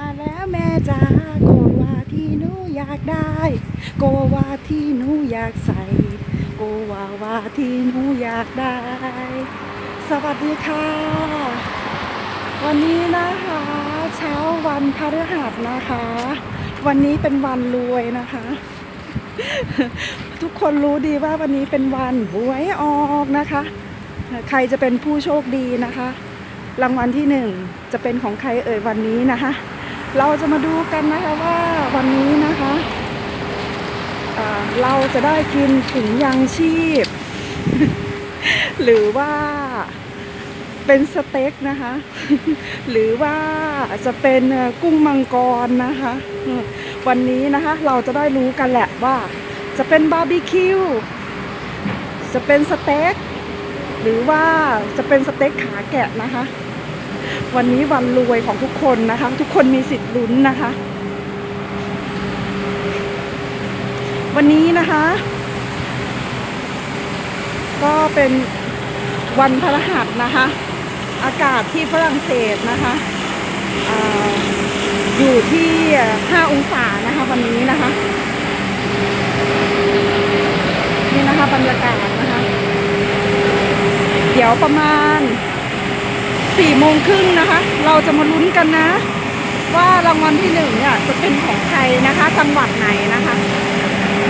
มาแล้วแม่จ๋าโกวาที่หนูอยากได้ โกวาที่หนูอยากใส่ โกวาวาที่หนูอยากได้ สวัสดีค่ะ วันนี้นะคะ เช้าวันพฤหัสนะคะ วันนี้เป็นวันรวยนะคะ ทุกคนรู้ดีว่าวันนี้เป็นวันหวยออกนะคะ ใครจะเป็นผู้โชคดีนะคะรางวัลที่หนึ่งจะเป็นของใครเอ่ยวันนี้นะคะ เราจะมาดูกันนะคะว่าวันนี้นะคะเราจะได้กินถุงยางชีพ หรือว่าเป็นสเต็กนะคะ หรือว่าจะเป็นกุ้งมังกรนะคะ วันนี้นะคะเราจะได้รู้กันแหละว่า จะเป็นบาร์บีคิวจะเป็นสเต็กหรือว่าจะเป็นสเต็กขาแกะนะคะ วันนี้วันรวยของทุกคนนะคะ ทุกคนมีสิทธิ์ลุ้นนะคะ วันนี้นะคะ ก็เป็นวันพฤหัสนะคะ อากาศที่ฝรั่งเศสนะคะออยู่ที่ 5 องศานะคะวันนี้นะคะ นี่นะคะบรรยากาศนะคะ เดี๋ยวประมาณ สี่โมงครึ่งนะคะ เราจะมาลุ้นกันนะ ว่ารางวัลที่หนึ่งเนี่ยจะเป็นของใครนะคะ จังหวัดไหนนะคะ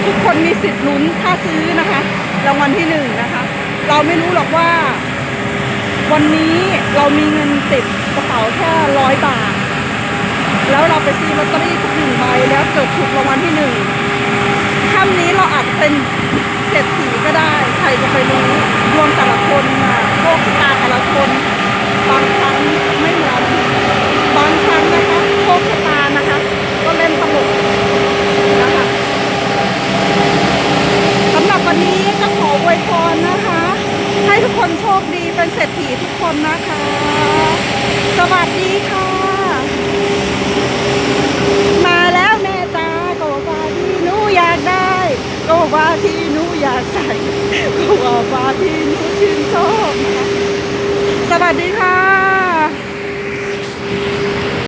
ทุกคนมีสิทธิ์ลุ้นถ้าซื้อนะคะ รางวัลที่หนึ่งนะคะ เราไม่รู้หรอกว่า วันนี้เรามีเงินติดกระเป๋าแค่ร้อยบาท แล้วเราไปซื้อลอตเตอรี่สักหนึ่งใบแล้วเกิดถูกรางวัลที่หนึ่งค่ำนี้เราอาจจะเป็นเศรษฐีก็ได้ ใครจะไปรู้ดวงแต่ละคนน่ะโชคชะตาแต่ละคน บางครั้งไม่เหมือนบางครั้งนะคะโชคชะตานะคะ ก็เล่นตลกนะคะสำหรับวันนี้ก็ขออวยพรนะคะ ให้ทุก คนโชคดีเป็นเศรษฐีทุกคนนะคะ สวัสดีค่ะ มาแล้วแม่จ้าก็ว่าที่หนูอยากได้ก็ว่าที่หนูอยากใส่ก็ว่าที่หนูชื่นชอบนะคะสวัสดีค่ะ